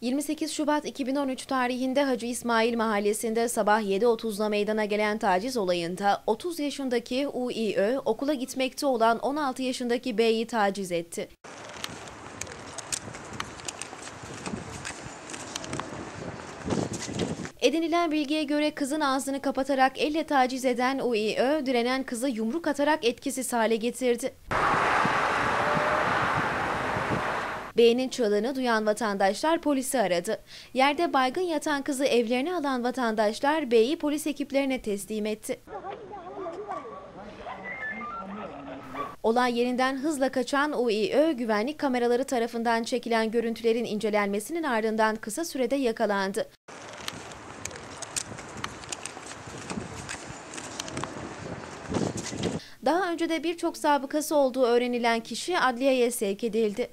28 Şubat 2013 tarihinde Hacı İsmail Mahallesi'nde sabah 7.30'da meydana gelen taciz olayında 30 yaşındaki UİÖ okula gitmekte olan 16 yaşındaki B'yi taciz etti. Edinilen bilgiye göre kızın ağzını kapatarak elle taciz eden UİÖ, direnen kızı yumruk atarak etkisiz hale getirdi. B'nin çığlığını duyan vatandaşlar polisi aradı. Yerde baygın yatan kızı evlerine alan vatandaşlar B'yi polis ekiplerine teslim etti. Olay yerinden hızla kaçan UİÖ güvenlik kameraları tarafından çekilen görüntülerin incelenmesinin ardından kısa sürede yakalandı. Daha önce de birçok sabıkası olduğu öğrenilen kişi adliyeye sevk edildi.